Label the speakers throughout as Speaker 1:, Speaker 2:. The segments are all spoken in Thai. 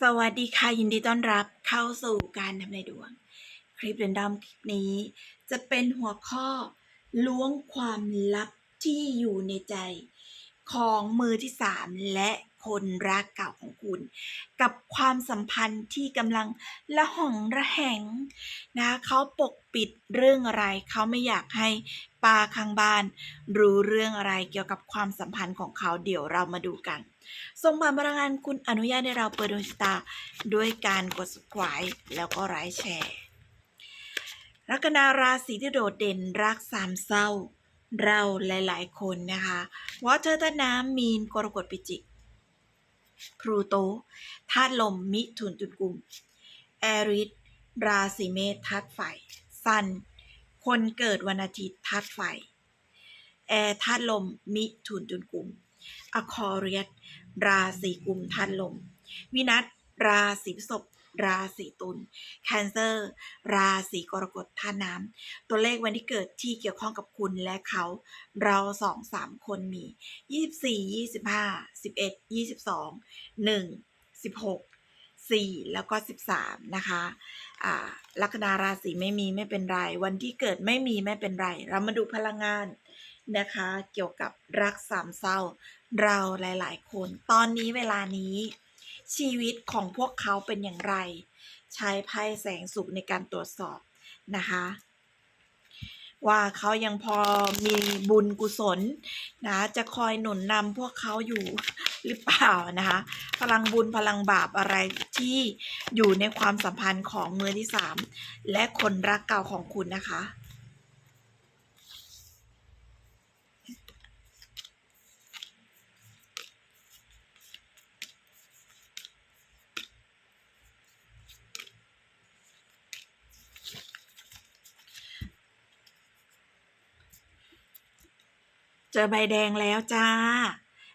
Speaker 1: สวัสดีค่ะ ยินดีต้อนรับเข้าสู่การทำนายดวง คลิปเรนดอมคลิปนี้ จะเป็นหัวข้อล้วงความลับที่อยู่ในใจ ของมือที่สามและ คนรักเก่าของคุณ กับความสัมพันธ์ที่กำลังละห่องระแหงนะเขาปกปิดเรื่องอะไรเขาไม่อยากให้ป้าข้างบ้าน รู้เรื่องอะไรเกี่ยวกับความสัมพันธ์ของเขาเดี๋ยวเรามาดูกันส่งผ่านพลังงานคุณอนุญาตให้เราเปิดดวงชะตาด้วยการกด subscribe แล้วก็ไลค์แชร์ลัคนาราศีที่โดดเด่นรักสามเศร้า เราหลาย ๆ คนนะคะวอเตอร์ต้นน้ำมีนกรกฎปิจิก พลูโตธาตุลมมิถุนตุลกุมแอริสราศีเมษธาตุไฟซัน คนเกิดวันอาทิตย์ธาตุไฟ แอร์ธาตุลมมิถุนตุลกุมอคอเรียสราศีกุมธาตุลม วินัสราศีพฤษภ ราศีตุลแคนเซอร์ราศีกรกฎธาตุน้ำตัวเลขวันที่เกิดที่เกี่ยวข้องกับคุณและเขา เราสองสามคนมี 24 25 11 22 1 16 4 แล้วก็ 13 นะคะอ่าลัคนาราศีไม่มีไม่เป็นไร วันที่เกิดไม่มีไม่เป็นไร เรามาดูพลังงานนะคะ เกี่ยวกับรักสามเศร้า เราหลาย ๆ คน ตอนนี้เวลานี้ ชีวิตของพวกเขาเป็นอย่างไร ใช้ไพ่แสงสุขในการตรวจสอบนะคะ ว่าเขายังพอมีบุญกุศลนะจะคอยหนุนนำพวกเขาอยู่หรือเปล่านะคะพลังบุญพลังบาปอะไรที่อยู่ในความสัมพันธ์ของมือที่สามและคนรักเก่าของคุณนะคะ เจอใบแดงแล้วจ้า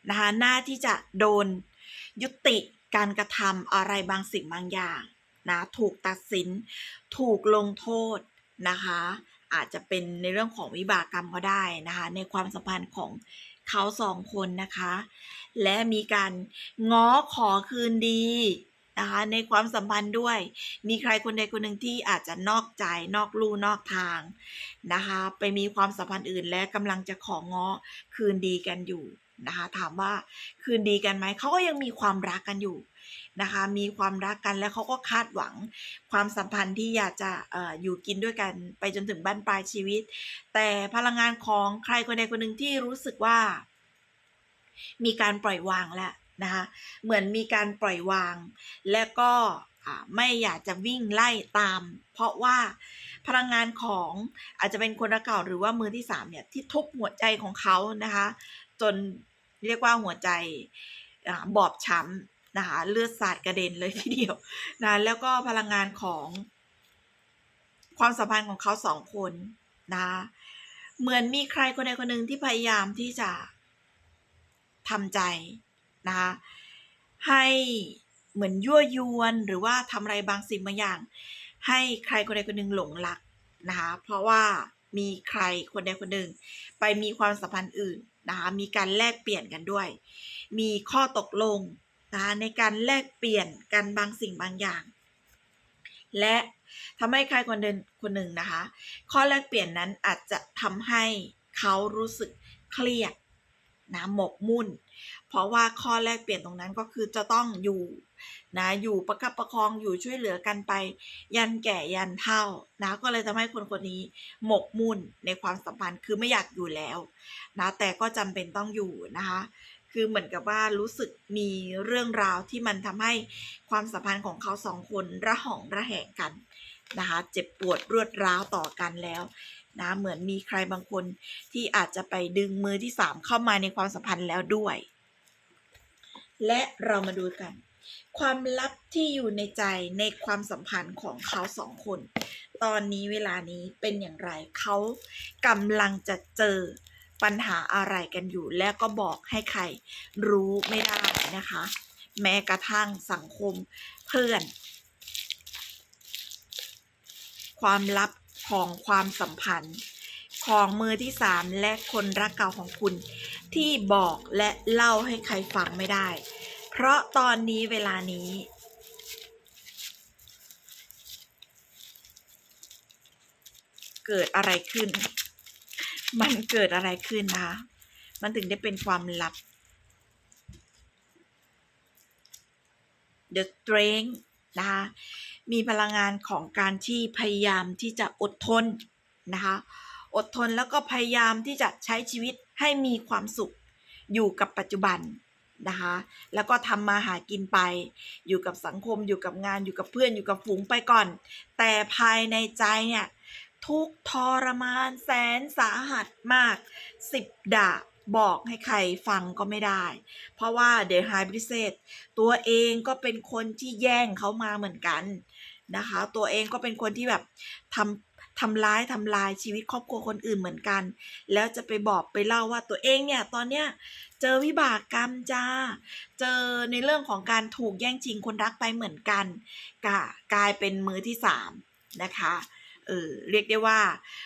Speaker 1: นะคะหน้าที่จะโดนยุติการกระทำอะไรบางสิ่งบางอย่างนะถูกตัดสิน ถูกลงโทษนะคะ อาจจะเป็นในเรื่องของวิบากกรรมก็ได้นะคะ ในความสัมพันธ์ของเขาสองคนนะคะ และมีการง้อขอคืนดี นะคะในความสัมพันธ์ด้วย มีใครคนใดคนหนึ่งที่อาจจะนอกใจนอกลู่นอกทางนะคะไปมีความสัมพันธ์อื่นและกำลังจะของง้อคืนดีกันอยู่นะคะถามว่าคืนดีกันไหมเขาก็ยังมีความรักกันอยู่นะคะมีความรักกันแล้วเขาก็คาดหวังความสัมพันธ์ที่อยากจะอออยู่กินด้วยกันไปจนถึงบั้นปลายชีวิต แต่พลังงานของใครคนใดคนหนึ่งที่รู้สึกว่า มีการปล่อยวางแล้ว นะคะเหมือนมีการปล่อยวาง และก็ไม่อยากจะวิ่งไล่ตาม เพราะว่าพลังงานของอาจจะเป็นคนรักเก่าหรือว่ามือที่สามเนี่ยที่ทุบหัวใจของเขานะคะจนเรียกว่าหัวใจอบอบช้ำนะคะเลือดสาดกระเด็นเลยทีเดียวนะแล้วก็พลังงานของความสัมพันธ์ของเขาสองคนนะคะเหมือนมีใครคนใดคนหนึ่งที่พยายามที่จะทำใจ นะคะให้เหมือนยั่วยวนหรือว่าทำอะไรบางสิ่งบางอย่าง ให้ใครคนใดคนหนึ่งหลงรักนะคะเพราะว่ามีใครคนใดคนหนึ่ง ไปมีความสัมพันธ์อื่นนะคะมีการแลกเปลี่ยนกันด้วย มีข้อตกลงนะคะในการแลกเปลี่ยนกันบางสิ่งบางอย่าง และทำให้ใครคนเดินคนหนึ่งนะคะ ข้อแลกเปลี่ยนนั้นอาจจะทำให้เขารู้สึกเครียด นะหมกมุ่น เพราะว่าข้อแลกเปลี่ยนตรงนั้นก็คือจะต้องอยู่นะอยู่ประคับประคองอยู่ช่วยเหลือกันไป ยันแก่ยันเฒ่านะก็เลยทำให้คนคนนี้หมกมุ่นในความสัมพันธ์คือไม่อยากอยู่แล้วนะแต่ก็จำเป็นต้องอยู่นะคะคือเหมือนกับว่ารู้สึกมีเรื่องราวที่มันทำให้ความสัมพันธ์ของเขาสองคนระหองระแหงกันนะคะเจ็บปวดรวดร้าวต่อกันแล้ว นะเหมือนมีใครบางคนที่อาจจะไปดึงมือที่สามเข้ามาในความสัมพันธ์แล้วด้วย และเรามาดูกัน ความลับที่อยู่ในใจในความสัมพันธ์ของเขาสองคน ตอนนี้เวลานี้เป็นอย่างไรเขากำลังจะเจอปัญหาอะไรกันอยู่ แล้วก็บอกให้ใครรู้ไม่ได้นะคะ แม้กระทั่งสังคมเพื่อน ความลับ ของความสัมพันธ์ ของมือที่สามและคนรักเก่าของคุณ ที่บอกและเล่าให้ใครฟังไม่ได้ เพราะตอนนี้เวลานี้เกิดอะไรขึ้น มันเกิดอะไรขึ้นนะะมันถึงได้เป็นความลับ The strength นะคะ มีพลังงานของการที่พยายามที่จะอดทนนะคะอดทนแล้วก็พยายามที่จะใช้ชีวิตให้มีความสุขอยู่กับปัจจุบันนะคะแล้วก็ทำมาหากินไป อยู่กับสังคมอยู่กับงานอยู่กับเพื่อนอยู่กับฝูงไปก่อน แต่ภายในใจเนี่ยทุกทรมานแสนสาหัสมากสิบดาบบอกให้ใครฟังก็ไม่ได้ เพราะว่าเด e ไฮบริเซตตัวเองก็เป็นคนที่แย่งเขามาเหมือนกัน นะคะ ตัวเองก็เป็นคนที่แบบทำทำร้ายทำลายชีวิตครอบครัวคนอื่นเหมือนกัน แล้วจะไปบอกไปเล่าว่าตัวเองเนี่ยตอนเนี้ยเจอวิบากกรรมจ้า เจอในเรื่องของการถูกแย่งชิงคนรักไปเหมือนกันกกลายเป็นมือที่สามนะคะ เออเรียกได้ว่า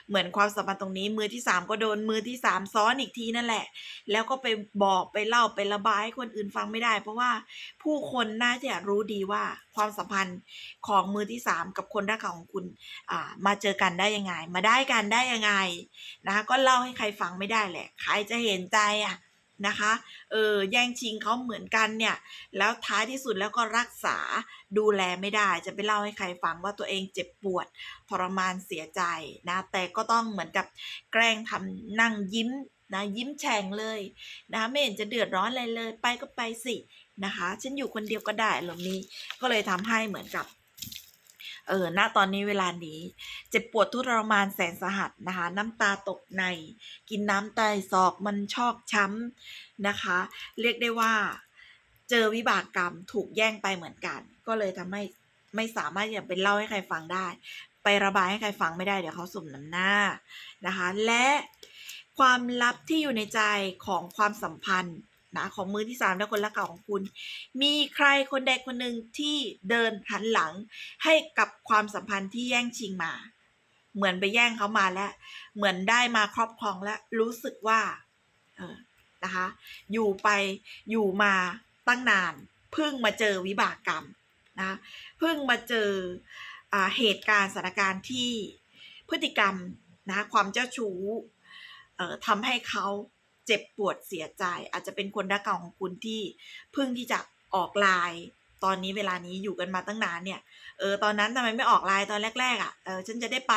Speaker 1: เหมือนความสัมพันธ์ตรงนี้ มือที่สามก็โดนมือที่สามซ้อนอีกทีนั่นแหละ แล้วก็ไปบอกไปเล่าไประบายให้คนอื่นฟังไม่ได้ เพราะว่าผู้คนน่าจะรู้ดีว่าความสัมพันธ์ของมือที่สามกับคนรักของคุณอ่ามาเจอกันได้ยังไง มาได้กันได้ยังไงนะคะก็เล่าให้ใครฟังไม่ได้แหละ ใครจะเห็นใจอะ นะคะเออแย่งชิงเขาเหมือนกันเนี่ย แล้วท้ายที่สุดแล้วก็รักษาดูแลไม่ได้ จะไปเล่าให้ใครฟังว่าตัวเองเจ็บปวดทรมานเสียใจนะ แต่ก็ต้องเหมือนกับแกล้งทำนั่งยิ้มนะยิ้มแฉ่งเลยนะไม่เห็นจะเดือดร้อนอะไรเลย ไปก็ไปสินะคะ ฉันอยู่คนเดียวก็ได้อารมณ์นี้ก็เลยทำให้เหมือนกับ เออ ณ ตอนนี้เวลานี้ เจ็บปวดทุรมานแสนสาหัสนะคะ น้ำตาตกใน กินน้ำใต้ศอกมันชอกช้ำนะคะ เรียกได้ว่าเจอวิบากกรรมถูกแย่งไปเหมือนกัน ก็เลยทำให้ไม่สามารถจะไปเล่าให้ใครฟังได้ ไประบายให้ใครฟังไม่ได้เดี๋ยวเขาสุ่มน้ำหน้านะคะ และความลับที่อยู่ในใจของความสัมพันธ์ นะของมือที่สามและคนรักเก่าของคุณ มีใครคนใดคนหนึ่งที่เดินหันหลังให้กับความสัมพันธ์ที่แย่งชิงมา เหมือนไปแย่งเขามาแล้ว เหมือนได้มาครอบครองและรู้สึกว่าเออนะคะ อยู่ไปอยู่มาตั้งนาน เพิ่งมาเจอวิบากกรรมนะเพิ่งมาเจออเหตุการณ์สถานการณ์ที่พฤติกรรมนะความเจ้าชู้ทำให้เขา จ็บปวดเสียใจ อาจจะเป็นคนรักเก่าของคุณที่เพิ่งที่จะออกไลน์ตอนนี้เวลานี้อยู่กันมาตั้งนานเนี่ย เออ ตอนนั้นทำไมไม่ออกไลน์ตอนแรก ๆอะ่ะ เออ ฉันจะได้ไป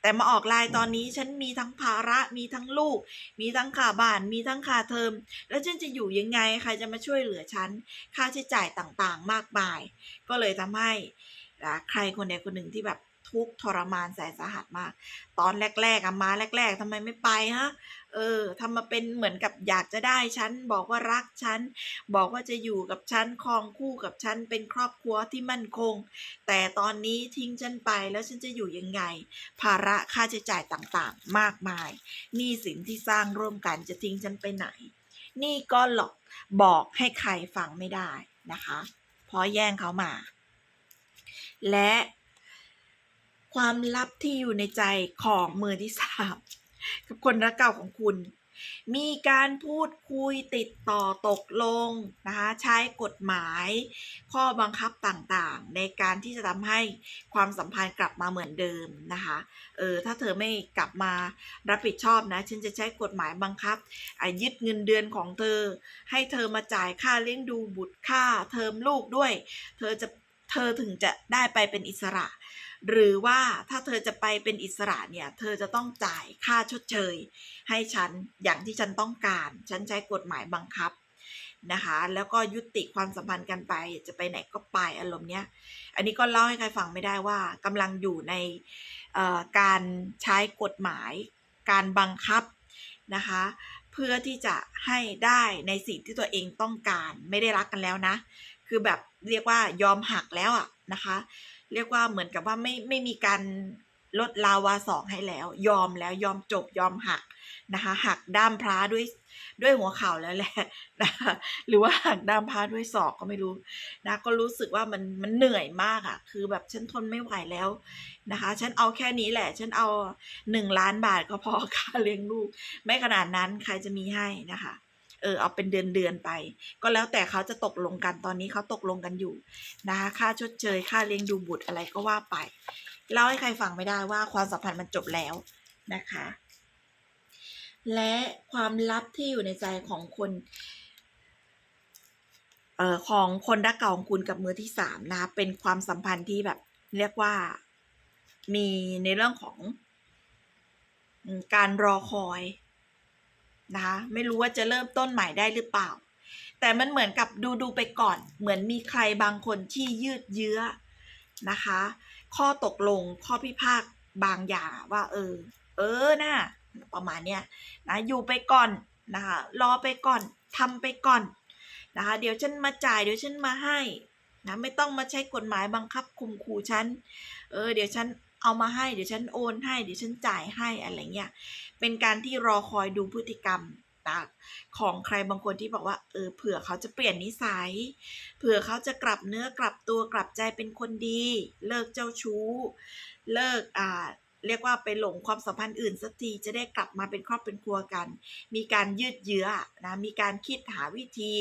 Speaker 1: แต่มาออกไลน์ตอนนี้ฉันมีทั้งภาระ มีทั้งลูก มีทั้งค่าบ้าน มีทั้งค่าเทอม แล้วฉันจะอยู่ยังไง ใครจะมาช่วยเหลือฉัน ค่าใช้จ่ายต่างๆ มากมาย ก็เลยทำให้อ่าใครคนใดคนหนึ่งที่แบบทุกข์ทรมานแสนสาหัสมาก ตอนแรกๆอะมาแรก ๆทำไมไม่ไปฮะ เออทำมาเป็นเหมือนกับอยากจะได้ฉัน บอกว่ารักฉัน บอกว่าจะอยู่กับฉันครองคู่กับฉัน เป็นครอบครัวที่มั่นคง แต่ตอนนี้ทิ้งฉันไปแล้วฉันจะอยู่ยังไง ภาระค่าใช้จ่ายต่างๆ มากมายหนี้สินที่สร้างร่วมกันจะทิ้งฉันไปไหน นี่ก็หลอกบอกให้ใครฟังไม่ได้นะคะเพราะแย่งเขามา และความลับที่อยู่ในใจของมือที่สาม กับคนรักเก่าของคุณ มีการพูดคุยติดต่อตกลงนะคะใช้กฎหมาย ข้อบังคับต่างๆ ในการที่จะทำให้ความสัมพันธ์กลับมาเหมือนเดิมนะคะเออถ้าเธอไม่กลับมารับผิดชอบนะฉันจะใช้กฎหมายบังคับยึดเงินเดือนของเธอ ให้เธอมาจ่ายค่าเลี้ยงดูบุตรค่าเทอมลูกด้วย เธอจะเธอถึงจะได้ไปเป็นอิสระ หรือว่าถ้าเธอจะไปเป็นอิสระเนี่ย เธอจะต้องจ่ายค่าชดเชย ให้ฉันอย่างที่ฉันต้องการ ฉันใช้กฎหมายบังคับนะคะ แล้วก็ยุติความสัมพันธ์กันไป จะไปไหนก็ไปอารมณ์เนี้ย อันนี้ก็เล่าให้ใครฟังไม่ได้ว่ากำลังอยู่ในการใช้กฎหมาย การบังคับนะคะ เพื่อที่จะให้ได้ในสิ่งที่ตัวเองต้องการ ไม่ได้รักกันแล้วนะ คือแบบเรียกว่ายอมหักแล้วอะนะคะ เรียกว่าเหมือนกับว่าไม่ไม่มีการลดลาวาสองให้แล้ว ยอมแล้วยอมจบยอมหักนะคะหักด้ามพระด้วยด้วยหัวเข่าแล้วแหละนะคะหรือว่าหักด้ามพระด้วยศอกก็ไม่รู้นะก็รู้สึกว่ามันมันเหนื่อยมากอะ่ะ คือแบบฉันทนไม่ไหวแล้วนะคะ ฉันเอาแค่นี้แหละ ฉันเอาหนึ่งล้านบาทก็พอค่าเลี้ยงลูก ไม่ขนาดนั้นใครจะมีให้นะคะ เออเอาเป็นเดือนเดือนไป ก็แล้วแต่เขาจะตกลงกันตอนนี้เขาตกลงกันอยู่นะคะค่าชดเชยค่าเลี้ยงดูบุตรอะไรก็ว่าไปเล่าให้ใครฟังไม่ได้ว่าความสัมพันธ์มันจบแล้วนะคะ และความลับที่อยู่ในใจของคนเอ่อของคนรักเก่าของคุณกับมือที่สามนะเป็นความสัมพันธ์ที่แบบ เรียกว่ามีในเรื่องของการรอคอย นะคะไม่รู้ว่าจะเริ่มต้นใหม่ได้หรือเปล่า แต่มันเหมือนกับดูดูไปก่อน เหมือนมีใครบางคนที่ยืดเยื้อนะคะ ข้อตกลงข้อพิพาทบางอย่างว่า เออ เออนะประมาณเนี้ยนะอยู่ไปก่อนนะคะรอไปก่อนทำไปก่อนนะคะ เดี๋ยวฉันมาจ่ายเดี๋ยวฉันมาให้นะไม่ต้องมาใช้กฎหมายบังคับคุมขู่ฉัน เออ เดี๋ยวฉัน เอามาให้เดี๋ยวฉันโอนให้เดี๋ยวฉันจ่ายให้อะไรเงี้ยเป็นการที่รอคอยดูพฤติกรรมนะของใครบางคนที่บอกว่าเออเผื่อเขาจะเปลี่ยนนิสัย เผื่อเขาจะกลับเนื้อกลับตัวกลับใจเป็นคนดี เลิกเจ้าชู้ เลิกอ่าเรียกว่าไปหลงความสัมพันธ์อื่นสักทีจะได้กลับมาเป็นครอบเป็นครัวกัน มีการยืดเยื้อนะมีการคิดหาวิธี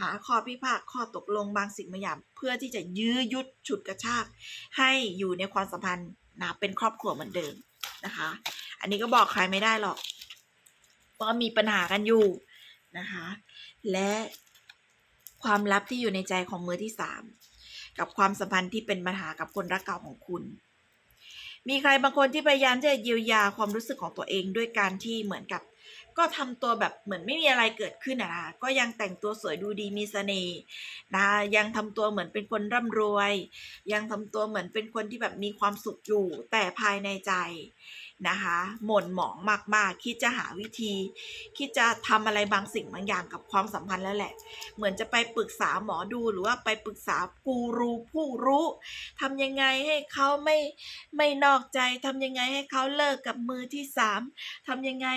Speaker 1: หาข้อพิพาทข้อตกลงบางสิ่งบางอย่างเพื่อที่จะยื้อยุดฉุดกระชาก ให้อยู่ในความสัมพันธ์ นะเป็นครอบครัวเหมือนเดิมนะคะ อันนี้ก็บอกใครไม่ได้หรอกว่ามีปัญหากันอยู่นะคะ และความลับที่อยู่ในใจของมือที่สามกับความสัมพันธ์ที่เป็นปัญหากับคนรักเก่าของคุณ มีใครบางคนที่พยายามจะเยียวยาความรู้สึกของตัวเองด้วยการที่เหมือนกับ ก็ทำตัวแบบเหมือนไม่มีอะไรเกิดขึ้นอะนะก็ยังแต่งตัวสวยดูดีมีเสน่ห์นะยังทำตัวเหมือนเป็นคนร่ำรวย ยังทำตัวเหมือนเป็นคนที่แบบมีความสุขอยู่ แต่ภายในใจ นะคะหม่นหมองมากๆคิดจะหาวิธีคิดจะทำอะไรบางสิ่งบางอย่างกับความสัมพันธ์แล้วแหละ เหมือนจะไปปรึกษาหมอดูหรือว่าไปปรึกษากูรูผู้รู้ทำยังไงให้เขาไม่ไม่นอกใจทำยังไงให้เขาเลิกกับมือที่สามทำยังไง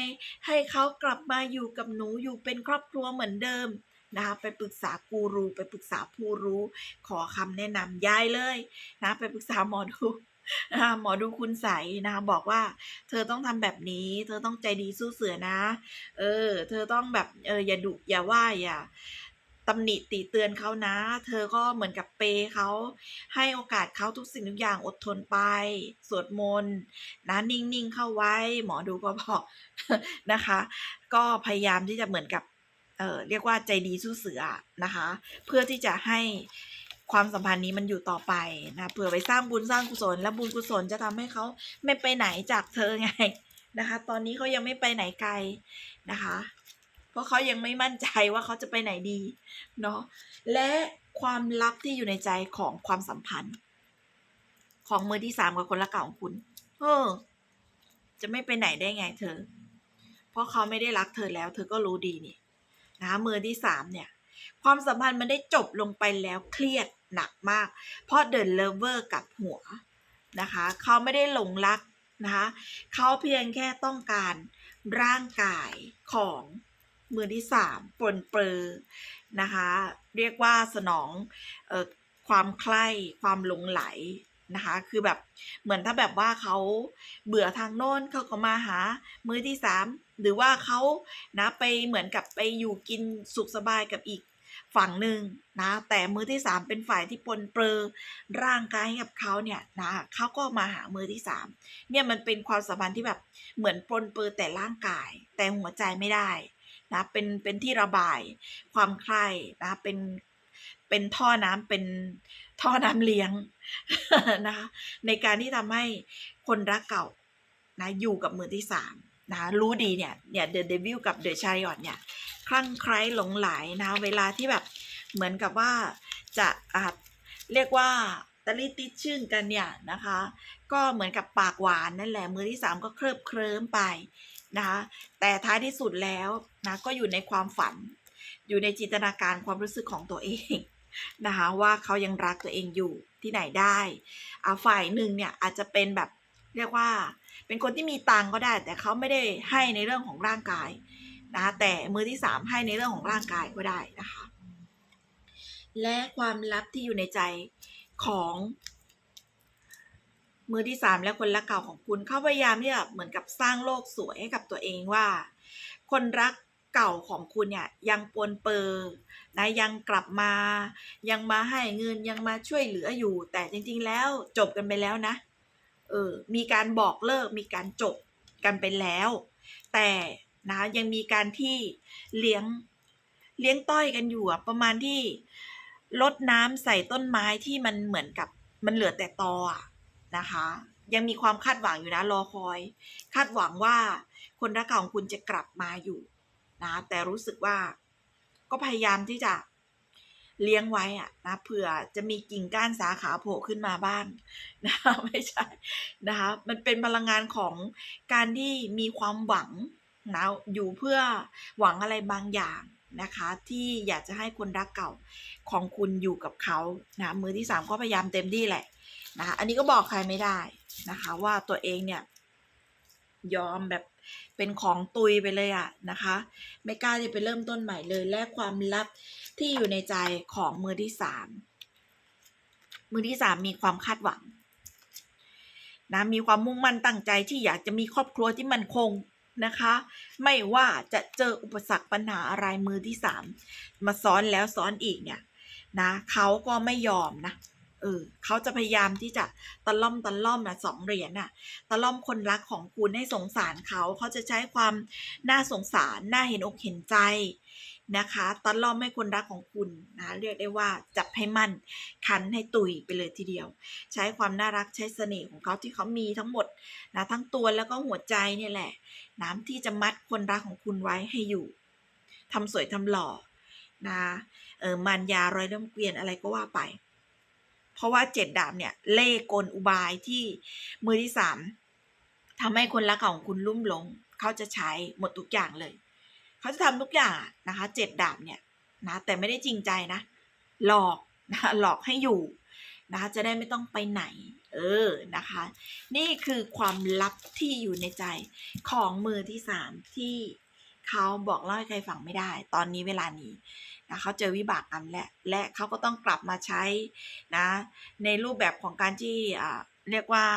Speaker 1: ให้เขากลับมาอยู่กับหนูอยู่เป็นครอบครัวเหมือนเดิมนะคะไปปรึกษากูรู ไปปรึกษาผู้รู้ ขอคำแนะนำย้ายเลยนะไปปรึกษาหมอดู นะคะหมอดูคุณใสนะคะบอกว่า เธอต้องทำแบบนี้ เธอต้องใจดีสู้เสือนะ เออ เธอต้องแบบเอออย่าดุอย่าว่าอย่าตำหนิติเตือนเขานะ เธอก็เหมือนกับเปย์เขาให้โอกาสเขาทุกสิ่งทุกอย่างอดทนไป สวดมนต์นะนิ่งๆเข้าไว้ หมอดูก็บอกนะคะ ก็พยายามที่จะเหมือนกับเออเรียกว่าใจดีสู้เสือนะคะ เพื่อที่จะให้ ความสัมพันธ์นี้มันอยู่ต่อไปนะเผื่อไปสร้างบุญสร้างกุศล แล้วบุญกุศลจะทำให้เขาไม่ไปไหนจากเธอไงนะคะ ตอนนี้เขายังไม่ไปไหนไกลนะคะ เพราะเขายังไม่มั่นใจว่าเขาจะไปไหนดีเนาะและความลับที่อยู่ในใจของความสัมพันธ์ ของมือที่สามกับคนละเก่าของคุณ เออ จะไม่ไปไหนได้ไงเธอ เพราะเขาไม่ได้รักเธอแล้ว เธอก็รู้ดีนี่นะคะมือที่สามเนี่ย ความสัมพันธ์มันได้จบลงไปแล้วเครียด หนักมาก เพราะเดินเลเวอร์กับหัวนะคะเขาไม่ได้หลงรักนะคะเขาเพียงแค่ต้องการร่างกายของมือที่สามปนเปลือนะคะเรียกว่าสนองออความใคร่ความหลงไหลนะคะคือแบบเหมือนถ้าแบบว่าเขาเบื่อทางโน้นเขาก็มาหามือที่สามหรือว่าเขานะไปเหมือนกับไปอยู่กินสุขสบายกับอีก ฝั่งหนึ่งนะแต่มือที่สามเป็นฝ่ายที่ปนเปื้อร่างกายให้กับเขาเนี่ยนะเขาก็มาหามือที่สามเนี่ยมันเป็นความสัมพันธ์ที่แบบเหมือนปนเปื้อแต่ร่างกาย แต่หัวใจไม่ได้นะเป็นเป็นที่ระบายความใคร่นะเป็นเป็นท่อน้ำเป็นท่อน้ำเลี้ยงนะคะในการที่ทำให้คนรักเก่านะอยู่กับมือที่สามนะรู้ดีเนี่ยเนี่ยเดอะเดวิลกับเดอะชายอดเนี่ย คลั่งไคล้หลงไหลนะเวลาที่แบบเหมือนกับว่าจะอะเรียกว่าตะลิติดชื่นกันเนี่ยนะคะ ก็เหมือนกับปากหวานนั่นแหละมือที่สามก็เคลิบเคลิ้มไปนะคะแต่ท้ายที่สุดแล้วนะก็อยู่ในความฝัน อยู่ในจินตนาการความรู้สึกของตัวเองนะคะว่าเขายังรักตัวเองอยู่ที่ไหนได้อาฝ่ายหนึ่งเนี่ยอาจจะเป็นแบบเรียกว่า เป็นคนที่มีตังก็ได้ แต่เขาไม่ได้ให้ในเรื่องของร่างกาย นะคะแต่มือที่สามให้ในเรื่องของร่างกายก็ได้นะคะ และความลับที่อยู่ในใจของมือที่สามและคนรักเก่าของคุณเขาพยายามที่จะเหมือนกับสร้างโลกสวยให้กับตัวเองว่า คนรักเก่าของคุณเนี่ยยังปนเปอร์นะยังกลับมา ยังมาให้เงินยังมาช่วยเหลืออยู่ แต่จริง ๆ แล้วจบกันไปแล้วนะเออมีการบอกเลิกมีการจบกันไปแล้ว แต่ นะยังมีการที่เลี้ยงเลี้ยงต้อยกันอยู่ประมาณที่ลดน้ำใส่ต้นไม้ที่มันเหมือนกับมันเหลือแต่ตออะนะคะ ยังมีความคาดหวังอยู่นะรอคอย คาดหวังว่าคนรักของคุณจะกลับมาอยู่นะแต่รู้สึกว่าก็พยายามที่จะเลี้ยงไว้อะนะเผื่อจะมีกิ่งก้านสาขาโผล่ขึ้นมาบ้างนะคะไม่ใช่นะคะมันเป็นพลังงานของการที่มีความหวัง นะอยู่เพื่อหวังอะไรบางอย่างนะคะ ที่อยากจะให้คนรักเก่าของคุณอยู่กับเขานะมือที่สามก็พยายามเต็มที่แหละนะอันนี้ก็บอกใครไม่ได้นะคะ ว่าตัวเองเนี่ย ยอมแบบเป็นของตุยไปเลยอะนะคะ ไม่กล้าจะไปเริ่มต้นใหม่เลยและความลับที่อยู่ในใจของมือที่สามมือที่สามมีความคาดหวังนะมีความมุ่งมั่นตั้งใจที่อยากจะมีครอบครัวที่มั่นคง นะคะ ไม่ว่าจะเจออุปสรรคปัญหาอะไรมือที่สามมาซ้อนแล้วซ้อนอีกเนี่ยนะเขาก็ไม่ยอมนะเออเขาจะพยายามที่จะตะล่อมตะล่อมนะสองเหรียญน่ะตะล่อมคนรักของคุณให้สงสารเขาเขาจะใช้ความน่าสงสารน่าเห็นอกเห็นใจนะคะตะล่อมให้คนรักของคุณนะเรียกได้ว่าจับให้มั่นคันให้ตุยไปเลยทีเดียว ใช้ความน่ารักใช้เสน่ห์ของเขาที่เขามีทั้งหมดนะทั้งตัวแล้วก็หัวใจเนี่ยแหละ น้ำที่จะมัดคนรักของคุณไว้ให้อยู่ทำสวยทำหล่อนะเออมันยารอยน้ำเกวียนอะไรก็ว่าไป เพราะว่าเจ็ดดาบเนี่ยเล่กลอุบายที่มือที่สามทำให้คนรักของคุณลุ่มหลง เขาจะใช้หมดทุกอย่างเลย เขาจะทำทุกอย่างนะคะเจ็ดดาบเนี่ยนะแต่ไม่ได้จริงใจนะ หลอกนะหลอกให้อยู่นะคะจะได้ไม่ต้องไปไหน เออนะคะ นี่คือความลับที่อยู่ในใจของมือที่สามที่เขาบอกเล่าให้ใครฟังไม่ได้ ตอนนี้เวลานี้นะเขาเจอวิบากกรรมและและเขาก็ต้องกลับมาใช้นะ ในรูปแบบของการที่อ่าเรียกว่า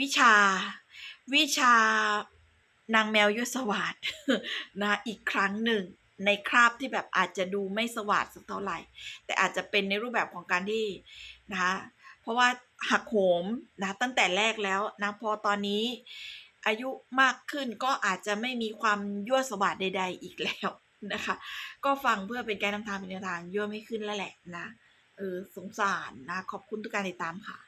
Speaker 1: วิชาวิชานางแมวยศวาดนะอีกครั้งหนึ่งในคราบที่แบบอาจจะดูไม่สว่างสักเท่าไหร่ แต่อาจจะเป็นในรูปแบบของการที่ นะคะเพราะว่าหักโหมนะตั้งแต่แรกแล้วนะพอตอนนี้อายุมากขึ้นก็อาจจะไม่มีความยั่วสวัสดใด ๆ อีกแล้วนะคะ ก็ฟังเพื่อเป็นการนำทางเป็นแนวทางยั่วไม่ขึ้นแล้วแหละนะเออสงสารนะขอบคุณทุกการติดตามค่ะ